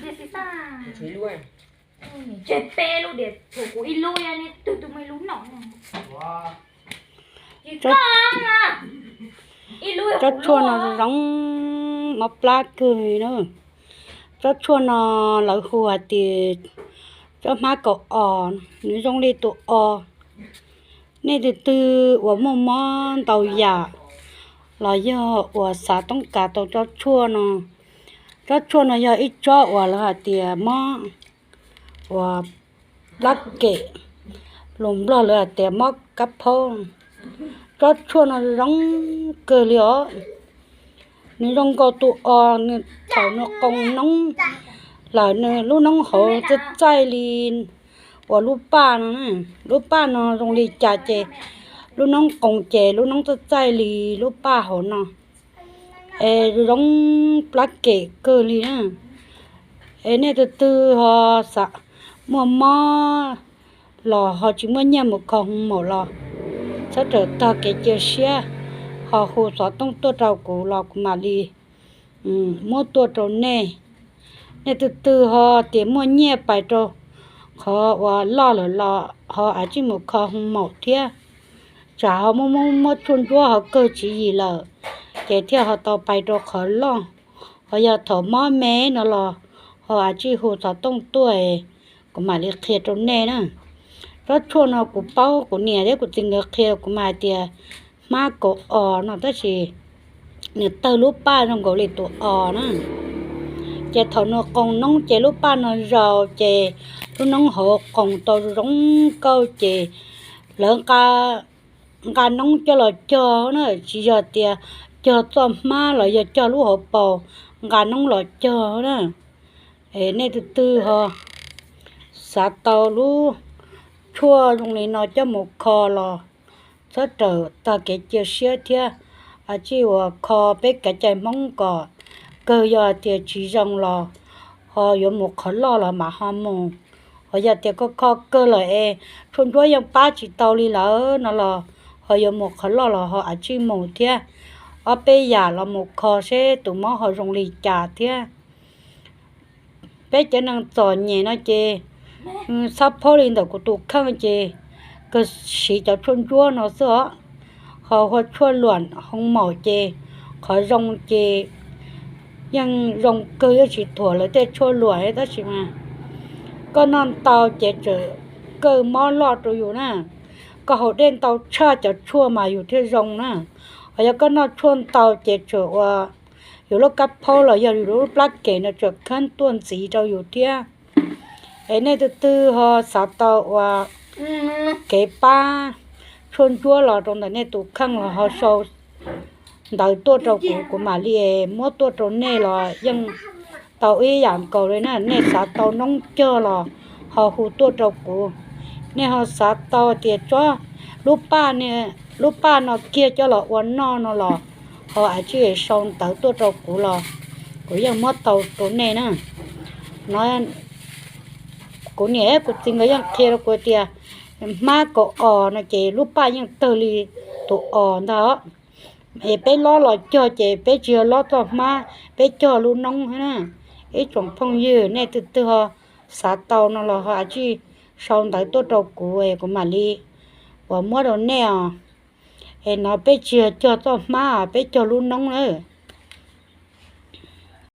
됐어. 일로 해. 제 빼로 내 보고 일로 해야니 뚜뚜 일로 나. 와. 이거 일로 해. 저 초나 rong mà plat cười nữa. cho chua nó là hùa thì cho má cậu ờ nó rong đi tụ ờ nên thì từ của mồm mòn tàu giả dạ, là do của xã tông cả tàu cho chua nó à. ก็ชวนนายอีจ้อว่าละเตียมอว่าลักเกะหลงรอเลยเตียมอกับพงก็ชวนร้องเกลียวนี่ร้องก็ตัวออนี่เต่านกกงน้องหลานเนี่ยลูกน้องเขาจะใจลีนว่าลูกป้านะลูกป้านอนตรงรีจ่าเจลูกน้องกงเจลูกน้องจะใจลีลูกป้าเขาเนาะ ê rong plak kể cơ li á e này từ từ họ sợ mua mò lò họ chỉ mua nhà một con mỏ lò sao trở ta cái chiều xe họ hồ sa tông tôi trâu của lò của mà đi ừ, mua tôi trâu nè nè từ từ họ tiền mua nhà bài trâu họ và lò lò lo họ ở chỉ một con mỏ thia chả họ mua mua mua chun chua họ cơ chỉ gì lò. เกเที่ยวเขาต่อไปตัวขอล่องเขาอยากถอมอแม่นอรอเขาอาจีหูสอต้องตัวก็มาเรียกเคตรงแน่นะรถชวนเอากูเป้ากูเนี่ยได้กูจริงเรียกเกูมาเตียมากกอ่อนอตทีเนี่ยเตอรูปป้าน้องกูเลยตัวอ่อนะเจถอนกองน้องเจรูปป้านอนเราเจลูกน้องหกกองตัวร้องเก้าเจเหลืองกาการน้องจะหลอดจอเนอะชีจอเตีย cho cho ma là giờ chờ lũ họ bò gà nông lọ cho đó thế này từ từ họ xả tàu lũ chua dùng này nó cho một kho lò sẽ trở ta cái chiều xe thia à chỉ họ kho bé cái chạy mong cò cơ giờ thì chỉ rằng lò họ có một kho lò là mà họ mong họ giờ thì có kho cơ là e chúng tôi dùng ba chỉ tàu đi là nó là họ có một kho lò là họ à chỉ mong thia อเปยาเราหมกคอเชตุมอหอรงลีจ่าเทียเป๊ะจะนังสอนเนี่ยนะเจซับพอลินเด็กูตุกข้างเจก็สีจะชวนจ้วนเสาะเสือขอหัวชวนหลวนห้องหมอเจ ขอรงเจ ยังรงเกยสีถั่วเลยแต่ชวนหลวนได้ใช่ไหมก็นอนเตาเจเจอเกยมอลอดตัวอยู่นะก็เขาเด่นเตาชาจะชั่วมาอยู่ที่รงนะพยก็นอชวนเตาเจจว่อยู่รกับพ่อเลยอยู่รูปลักเกนจขั้นต้นสีเจ้าอยู่เทียไอ้เนี่ยตื้อหอสาตาว่าเกป้าชวนชัวรอตรงไหนเนี่ยตุขังหอชอดาตัวเจ้ากูกูมาเียมัตัวตรงนี่้รอยังเตาเอี่ยงเก่าเลยนะเนี่ยสาเตาน้องเจอลอหอหูตัวเจ้ากูเนี่ยหอสาเตาเตียจ้อรูปป้าเนี่ย lúc ba nó kia cho lọ uốn no nó lọ họ ở chứ sông tàu tua trâu cũ lọ cũng giờ mất tàu chỗ này nè nói cũng nhẹ cũng tin cái kia nó của tia má cổ ờ nó chị lúc ba nhưng từ lì tụ ờ đó mẹ bé lo lọ cho chị bé chưa lo cho má bé cho luôn nông hết nè ấy chồng phong dư này từ từ họ xả tàu nó lọ họ chỉ sau tới tốt đầu của của mà đi và mua đồ nè เห็นเอาไปเชื่อเจอต้อมาไปเจอรุ่นน้องเลย